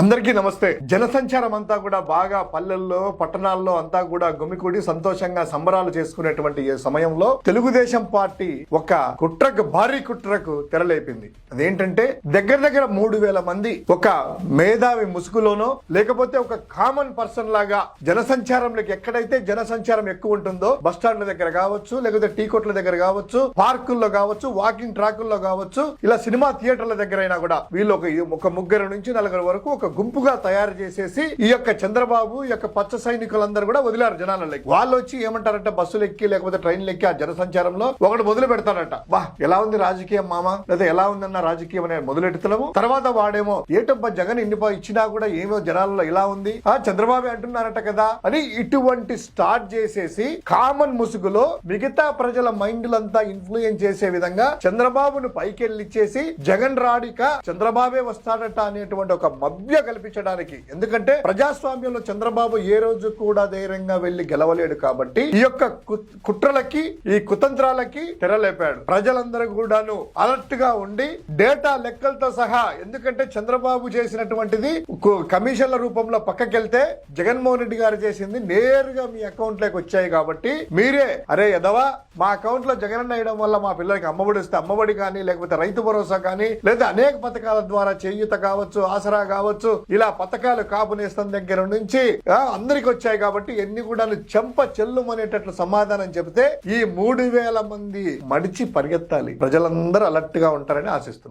అందరికీ నమస్తే. జనసంచారం అంతా కూడా బాగా పల్లెల్లో పట్టణాల్లో అంతా కూడా గుమికూడి సంతోషంగా సంబరాలు చేసుకునేటువంటి ఈ సమయంలో తెలుగుదేశం పార్టీ ఒక కుట్రకు భారీ కుట్రకు తెరలేపింది. అదేంటంటే దగ్గర దగ్గర మూడు వేల మంది ఒక మేధావి ముసుగులోనో లేకపోతే ఒక కామన్ పర్సన్ లాగా జనసంచారంలోకి ఎక్కడైతే జనసంచారం ఎక్కువ ఉంటుందో బస్ స్టాండ్ల దగ్గర కావచ్చు లేకపోతే టీ కొట్ల దగ్గర కావచ్చు పార్కుల్లో కావచ్చు వాకింగ్ ట్రాకుల్లో కావచ్చు ఇలా సినిమా థియేటర్ల దగ్గర అయినా కూడా వీళ్ళు ఒక ఒక ముగ్గురు నుంచి నలుగురు వరకు ఒక గుంపుగా తయారు చేసేసి ఈ యొక్క చంద్రబాబు ఈ యొక్క పచ్చ సైనికులందరూ కూడా వదిలారు జనాలకి వాళ్ళు వచ్చి ఏమంటారంటే బస్సులు ఎక్కి లేకపోతే ట్రైన్లు ఎక్కి ఆ జనసంచారంలో ఒకటి మొదలు పెడతారట. వా ఎలా ఉంది రాజకీయం మామ? లేదా ఎలా ఉందన్న రాజకీయం అనే మొదలెడుతున్నాము తర్వాత వాడేమో ఏటబ్బా జగన్ ఇన్ని ఇచ్చినా కూడా ఏమో జనాల్లో ఇలా ఉంది? ఆ చంద్రబాబు అంటున్నారట కదా అని ఇటువంటి స్టార్ట్ చేసేసి కామన్ ముసుగులో మిగతా ప్రజల మైండ్లంతా ఇన్ఫ్లుయెన్స్ చేసే విధంగా చంద్రబాబును పైకెళ్ళిచ్చేసి జగన్ రాడిక చంద్రబాబే వస్తాడట అనేటువంటి ఒక మభ్య కల్పించడానికి. ఎందుకంటే ప్రజాస్వామ్యంలో చంద్రబాబు ఏ రోజు కూడా ధైర్యంగా వెళ్ళి గెలవలేడు కాబట్టి ఈ యొక్క కుట్రలకి ఈ కుతంత్రాలకి తెరలేపాడు. ప్రజలందరూ కూడాను అలర్ట్గా ఉండి డేటా లెక్కలతో సహా ఎందుకంటే చంద్రబాబు చేసినటువంటిది కమిషన్ల రూపంలో పక్కకెళ్తే జగన్మోహన్ రెడ్డి గారు చేసింది నేరుగా మీ అకౌంట్లోకి వచ్చాయి కాబట్టి మీరే అరే ఎదవా మా అకౌంట్లో జగన్ వేయడం వల్ల మా పిల్లలకి అమ్మఒడి వస్తే అమ్మఒడి కానీ లేకపోతే రైతు భరోసా కానీ లేదా అనేక పథకాల ద్వారా చేయూత కావచ్చు ఆసరా కావచ్చు ఇలా పథకాలు కాపునేస్తం దగ్గర నుంచి అందరికి వచ్చాయి కాబట్టి ఎన్ని కూడా చెంప చెల్లుమనేటట్లు సమాధానం చెబితే ఈ మూడు వేల మంది మడిచి పరిగెత్తాలి. ప్రజలందరూ అలర్ట్గా ఉంటారని ఆశిస్తున్నారు